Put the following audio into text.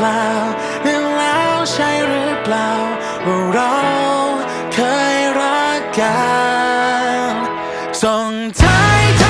ปล่าเรื่องแล้วใช่หรือเปล่าว่าเราเคยรักกันส่งท้าย